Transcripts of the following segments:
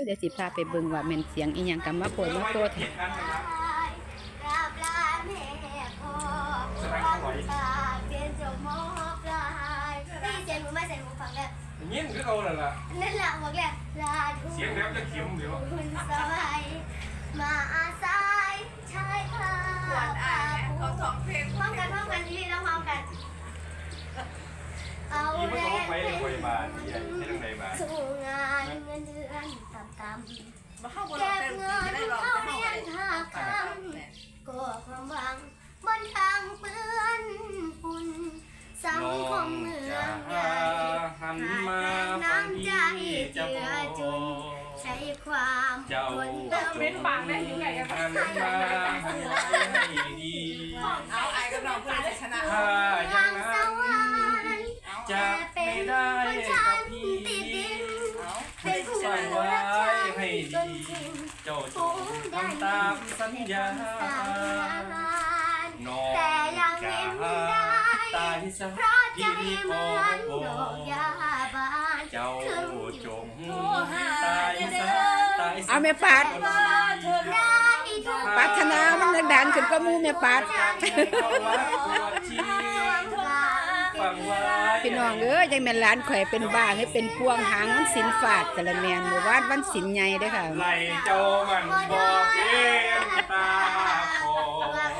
ยเดี๋ยวสิพาไปเบิ่งว่าแม่นเสียงอีหยังกันมาโปรยมาโตแท้กราบลาแม่พ่อรักษาเปลี่ยนจมอปลายนี่เสียงหนูไม่ใส่หูฟังแล้วอย่างนี้มันก็เอาแล้วล่ะนั่นแหละบอกแล้วลาทุกเสียงแล้วจะเข็มเดี๋ยวคุณสบายมาอาศัยชายคาหวานอ่านไงเขาสองเพลงพร้อมกันพร้อมกันที่แล้วพร้อมกัน เอาอีแรมันก็งไปโรงพยาบาลใหญ่ที่ทางไหนบ้างสู้งานเงินเดือน ต่ำมาเข้าบนเก็บเงินเข้าเรียนท่าคำก็ความหวังบนทางเปื้อนฝุ่นสังคมเมืองใหญ่หันมาฟังพี่จะบอกใช้ความเจ้าคนจเติมงหันมาให้ดีเอาไอ้กับเราเพื่อนจะชนะ เจ้าจงทำตามสัญญา น้องแต่ยังเห็นได้ตายซะเพราะใจเหมือนดอกยาบานเจ้าจงอยู่ตายซะตายซะเอาแม่ปาดเธอได้ทุก ปรารถนามันดังๆขึ้นก็มูแม่ปาด ฟังไว้พี่น้องเอ้ยจังแม่นหลานข่อยเป็นบ้าให้เป็นพวงหางมันสินฝาดแต่ละแม่นหมู่บ้านวันสินใหญ่เด้อค่ะไหลเจ้ามันบอกเอ็นตาคอ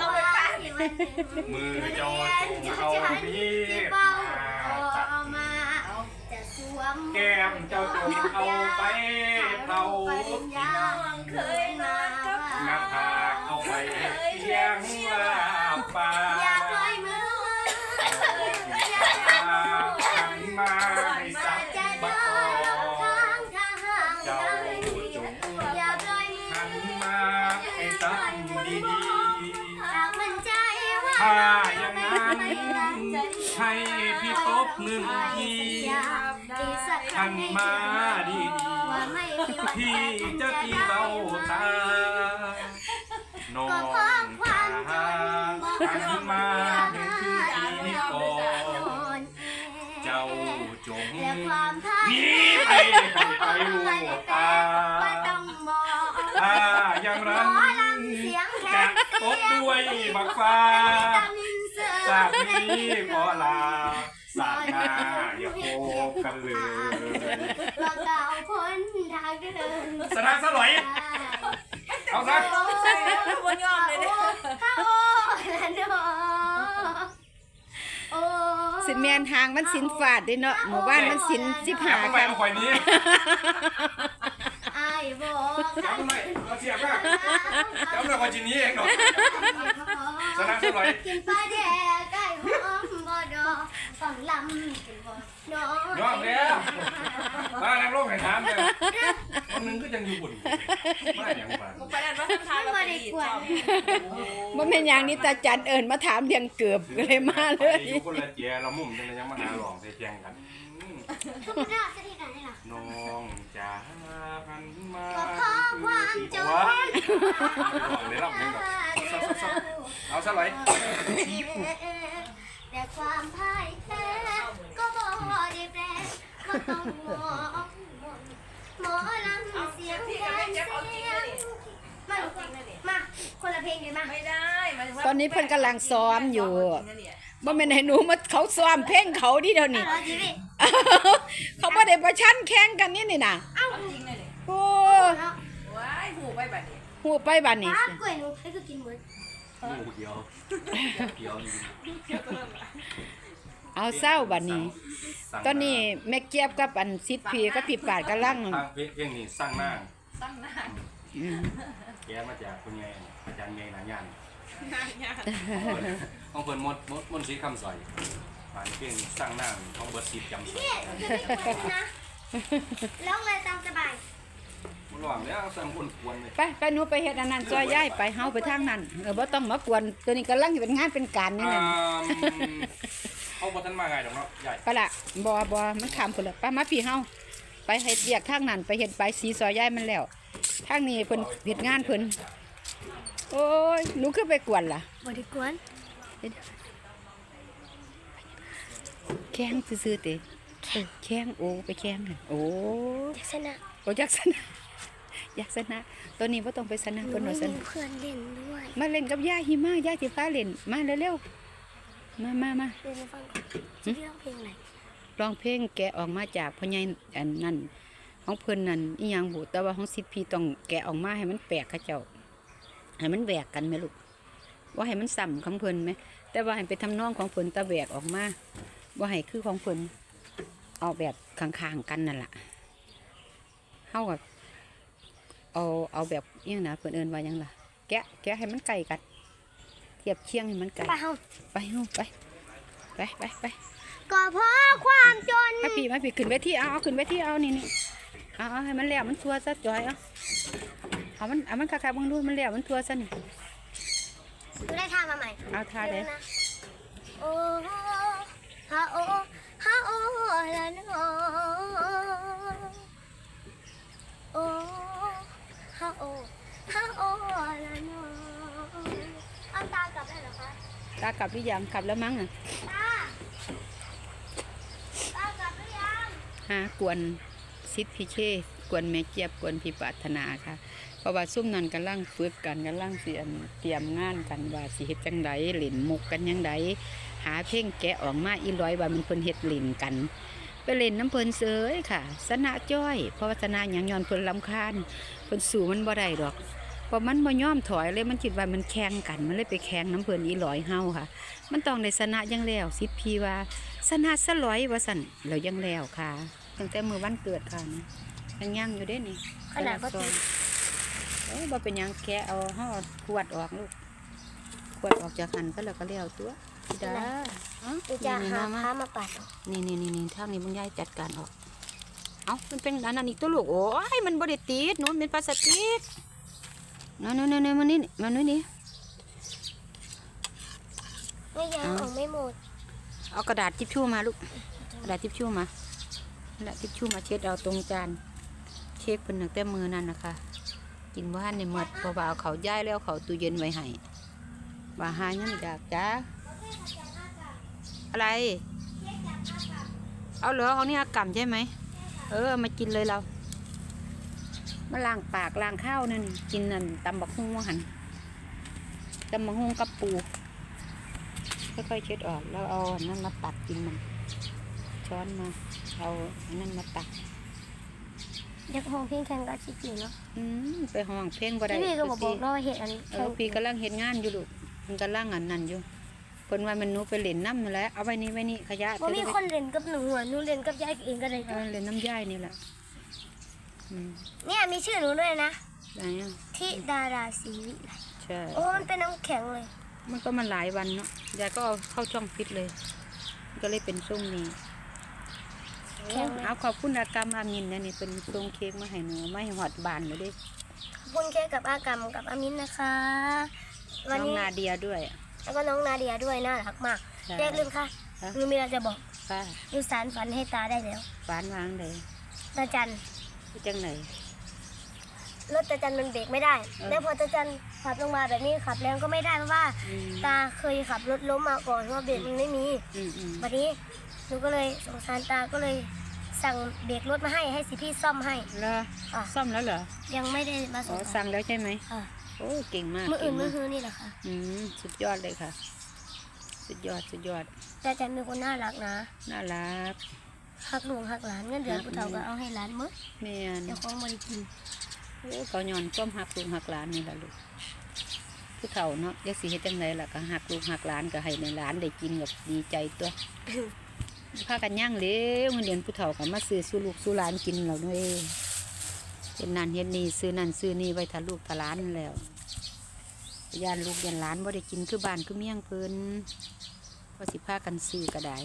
เอาไปป้าที่มันมือเจ้าจงเอาพี่เฝ้ามาตัดเอามาจะสวมแก้มเจ้าจงเอาไปเผาปริญญาเคยนอนกับหน้าผากเอาไปเลี้ยงลาปลา ถ้าอย่างนั้นให้พี่ตบหนึ่งทีหันมาดีๆพี่จะตีเบาตา น้องจ๋าหันมาเห็นคือพี่ก่อนเจ้าจงหนีไปไปลูกตา ตบด้วยบักฟ้าตันเสือสาดนี้ขอลาสาดหน้าอย่าโคบกันเลยเราเก่าพ้นทางเดินสนะสลอยเอาซะใส่แล้วบนยอมเลยเนี่ยข้าโอ้ละเนาะโอ้สิแม่นหางมันสินฝาดเด้เนาะหมู่บ้านมันสินสิบอย่าหาเพิ่งไปกันเอาข่อยนี้ไอ้บอกจำไม่เราเสียบมาก จำเลยข่อยจีนี้เองเนาะสนะสลอยกินปลาแดกไก่หอมบ่ดอกฟังลำกินบ่น้อยยอมแล้วมานักโลกแห่งน้ำเลยคนหนึงก็ยังอยู่บุญไม่อย่างบ้านมึงไปนั่นว่าทางเราไปดีจอมบ่แม่นอย่างนี้ตาจันเอิ้นมาถามเรื่องเกือบก็เลยมาเลยอยู่คนละเจียเรามุ่มจังเลยยังมาหาหลองใส่แจงกันอืมธรรมดาจะที่ไหนล่ะ น้องจ๋าหัน มาก็เพราะความจน ว้ายหลองได้รับเงินแบบเอาซะเลยแต่ความพ่ายแพ้ก็บ่ได้แปลก็ต้องมองหมอลำเสียงแกนเสียงมาลูกมาคนละเพลงกันมาไม่ได้หมายถึงว่าตอนนี้เพิ่นกำลังซ้อมอยู่บ่แม่นให้หนูมาเขาซ้อมเพลงเขาดิเดี๋ยวนี้เอาจีบีเขาบ่ได้ประชันแข่งกันนี่นี่น่ะเอาจริงเลยเนี่ย โอ้เนาะว้ายหูไปแบบนี้ฮู้ไปบัดนี้อ้าวกล้วยหนูให้ก็กินหมดหมูเดียวเดียวอยู่เอาเศร้าบัดนี้ ตอนนี้แม่เกียบกับอันซิดพีกับพี่ปาดกำลังทางเพลงนี้สร้างหน้าตั้งหน้าอืมแกมาจากคุณยายอาจารย์ยายหนาย่านหน้าเนี่ยของเพิ่นมดมดมนต์สีคำสอยผ่านเพลงสร้างหน้าของเบิร์ดซีดจำสอยเนี่ยคือไม่ควรนะร้องเลยตามสบาย มันหวังแล้วสั่งคนควรเลยไปไปหนูไปเฮ็ดอันนั้นซอยย้ายไปเฮาไปทางนั้นเออบ่ต้องมากวนตัวนี้กำลังสิเป็นงานเป็นการนี่อ่านั่นเขาบ่ทันมาไงดอกเนาะใหญ่ไปละบ่บ่มันขามพุ่นละไปมาพี่เฮาไปเฮ็ดเวียกทางนั้นไปเฮ็ดใบสีซอยย้ายมันแล้วทางนี้เพิ่นเฮ็ดงานเพิ่นโอ้ยหนูคือไปกวนล่ะบไดิกวนแข้งซื่อๆติเออแข้งโอ้ไปแข้งน่ะโอ้จะชนะโอ้ยักษณะ ยักษณะตัวนี้ว่าต้องไปสนะหนูเพิ่นไม่ว่าสมีนะเพื่อนเล่นด้วยมาเล่นกับย่าหิมะย่าสิพาเล่นมาเร็วๆมามามาเล่นให้ฟังก่อนจะพี่ร้องเพลงอะไรร้องเพลงแกะออกมาจากพ่อใหญ่อันนั้นของเพิ่นนั่นอีหยังบุแต่ว่าของสิทธิ์พี่ต้องแกะออกมาให้มันแปลกเขาเจ้าให้มันแหวกกันไหมลูกว่าให้มันซ้ำของเพิ่นไหมแต่ว่าให้ไปทำนองของเพิ่นแตะแหวกออกมาว่าให้คือของเพิ่นเอาแบบข้างๆกันนั่นล่ะเฮากับ เอาเอาแบบอิหยังนะเพิ่นเอิ้นว่าหยังล่ะ แกะแกะให้มันไกลกัน เทียบเคียงให้มันไกลไปเฮาไปเฮาไปไปไปไปก็เพราะความจนมาปีมาปีขึ้นเวทีเอาเอาขึ้นเวทีเอานี่นี่เอาเอาให้มันแล้วมันทัวซะจอยเอาเอามันเอามันคักๆเบังดูมันแล้วมันทัวซะนี่หนูได้ท่ามาใหม่เอาท่าเด้ดี๋ยวนะโอ้ ตากลับหรือยังกลับแล้วมั้งอะตาตากลับหรือยังหากวนซิดพี่เช่กวนแม่เจี๊ยบกวนพี่ปรารถนาค่ะเพราะว่าซุ่มนั้นกำลังฝึกกันกำลังเสียนเตรียมงานกันว่าสิเฮ็ดจังไดเล่นมุกกันยังไดหาเพลงแกะออกมาอีร้อยว่ามันเพิ่นเฮ็ดเล่นกัน ไปเล่นน้ำเพิ่นเสยค่ะ สนะจ้อย เพราะว่าสนะหยังย้อนเพิ่นลำคาญเพิ่นสู้มันบ่ได้ดอก ราะมันบ่ยอมถอยเลยมันคิดว่ามันแข่งกันมันเลยไปแข่งน้ำเพิ่นอีหลอยเฮาค่ะ มันต้องได้สนะอยังแล้วสิพี่ว่าสนะสลอยว่าสั่นแล้วยังแล้วค่ะ ตั้งแต่มื้อวันเกิดค่ะนะยังยังอยู่เด้นี่ขนาดบ่ซอติยดเอ้ยบ่เป็นหยังแกะเอาเฮาเอาขวดออกลูกขวดออกจากหันก็แล้วก็แล้วตัวพี่ดาเอ้าหนูจะนี่หาๆมาผ้ามาปัดนี่นี่นี่นี่ทางนี้มึงยายจัดการออก เอามันเป็นอันนั้นอีกตัวลูกโอ้ยมันบริติดหนูมันเป็นพลาสติก นั่นนั่นนั่นมันนี่มันนี่นี่ไม่ยางออกไม่หมด เอากระดาษทิชชู่มาลูก กระดาษทิชชู่มานั่นแหละทิชชู่มาเช็ดเอาตรงจาน เช็คเป็นหนึ่งแต่มือนั่นนะคะ กินว่านในหมดเพราะว่าเอาเขาย้ายแล้วเขาตู้เย็นไว้ให้ว่าหายังอยากจ้าอะไร เอาเหรอเอานี่อากำใช่ไหม เออเอามากินเลยเรา มาล้างปากล้างข้าวนั่นกินนั่นตำบักฮุ้งว่าหันตำบักฮุ้งกับปูค่อยๆเช็ดออกแล้วเอาอันนั้นมาตักกินมัน ช้อนมาเอาอันนั้นมาตักเด็กห้องเพลงแข่งกับชิจิเนาะอืมไปห้องเพลงบ่ได้พี่พี่ก็บอกบอกเราว่าเหตุอันเออพี่กำลังเห็นงานอยู่ลูกมันกำลังอันนั้นอยู่คนว่ามันหนูไปเล่นน้ำนั่นแหละเอาไว้นี่ไว้นี่ขยะว่ามีคนเล่นกับหนูอะหนูเล่นกับยายเองก็เลยเออเล่นน้ำย่ายนี่แหละอืม เนี่ยมีชื่อหนูด้วยนะไหนอะทิดาราศรีวิไลใช่โอ้มันเป็นน้ำแข็งเลย มันก็มาหลายวันเนาะยายก็เอาเข้าช่องฟิตเลย ก็เลยเป็นส้มนี้แข็งเลยเอาขอบคุณอากรรมอามินนะนี่เป็นทรงเค้กมาให้หนูไม่หอดบานเลยเดิขอบคุณแค่กับอากรรมกับอามินนะคะวันน้องนี้นาเดียด้วย แล้วก็น้องนาเดียด้วยน่ารักมากใช่เรียกลืมค่ะฮะหนูมีอะไรจะบอกค่ะหนูสารฝันให้ตาได้แล้วฟานวางเลยตาจัน จังไหน รถตาจันมันเบรกไม่ได้ เออ แล้วพอตาจันขับลงมาแบบนี้ขับแรงก็ไม่ได้เพราะว่า อืมตาเคยขับรถล้มมาก่อนเพราะว่าเบรกมันไม่มีอืมอืมวันนี้หนูก็เลยสงสารตาก็เลยสั่งเบรกรถมาให้ให้สิพี่ซ่อมให้เหรออะ ซ่อมแล้วเหรอยังไม่ได้มาอ๋ส่องค่ะสั่งแล้วใช่ไหมอะโอ้เก่งมากมืออื่นเก่งมือมากฮือนี่แหละค่ะอืมสุดยอดเลยค่ะ สุดยอดสุดยอดตาจันเป็นคนน่ารักนะ น่ารัก หักหลวงหักหลานเงินเดือนผู้เฒ่าก็เอาให้หลานมื้อแม่นเดี๋ยวของบริกินโอ้เขาย้อนก้มหักลูกหักหลานนี่แหละลูกผู้เฒ่าเนาะยักสิเฮ็ดจังไดล่ะก็หักลูกหักหลานก็ให้ในหลานได้กินกับดีใจตัวพากันย่างเลี้ยวเงินเดือนผู้เฒ่าก็มาซื้อสู่ลูกสู่หลานกินแล้วเด้เฮ็ดนั่นเฮ็ดนี่ซื้อนั่นซื้อนี่ไว้ถ้าลูกถ้าหลานนั่นแล้วย่านลูกย่านหลานบ่ได้กินคือบ้านคือเมี่ยงเพิ่นพอสิพากันซื้อก็ได้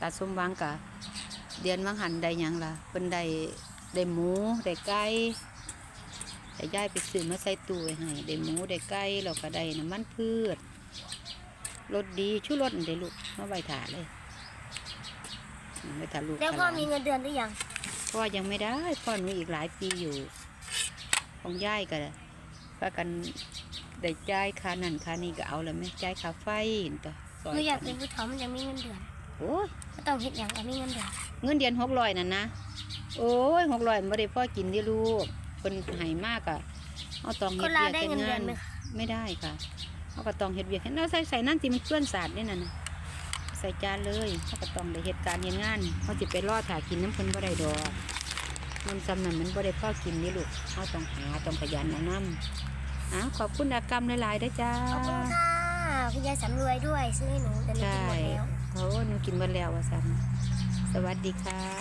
ตาสมหวังกะเดือนวังหันได้หยังล่ะเพิ่นได้ได้หมูได้ไก่แต่ยายไปซื้อมาใส่ตู้ไว้ให้ได้หมูได้ไก่แล้วก็ได้น้ำมันพืชรสดีชูรสนั่นได้ลูกมาไว้ถาเลยไว้ถาลูกแล้วพ่อถาหานมีเงินเดือนหรือยังพ่อยังไม่ได้พ่อหนูอีกหลายปีอยู่ ของย่ายก็พากันได้จ่ายค่านั่นค่านี่ก็เอาแล้วไหมจ่ายค่าไฟตัวซหนูอยากเป็นผู้เฒ่ามันยังมีเงินเดือน โอ้ยก็ต้องเฮ็ดอย่างก็มีเงินเดือนเงินเดือนหกร้อยนั่นนะโอ้ยหกร้อยไม่ได้พ่อกินที่ลูกเป็นใหายมากอะเอาตองคเฮ็ดนลาวเวียกได้เฮ็ดเงินเดืงาอนนไหมคะไม่ได้ค่ะเอาก็ตองเฮ็ดเวียกเฮ็ดแล้วใส่ใส่นั่นสิมันเปื้อนสาดนี่น่ะนะใส่จานเลยเขาก็ต้องได้เหตุการณ์เฮ็ดงานเขาจะไปรอถ่ากินน้ำเพิ่นบ่ได้ดอกมันจำนั้นมันบ่ได้พ่อกินนี่ลูกเขาต้องหาต้องขยันเอาน้ำอ้าวขอบคุณอากรรมหลายๆเด้อจ้า ขอบคุณค่ะคุณยายสำรวยด้วยซื้อให้หนูแต่หนูกินหมดแล้ว โอ้หนูกินหมดแล้วว่ะสันสวัสดีค่ะ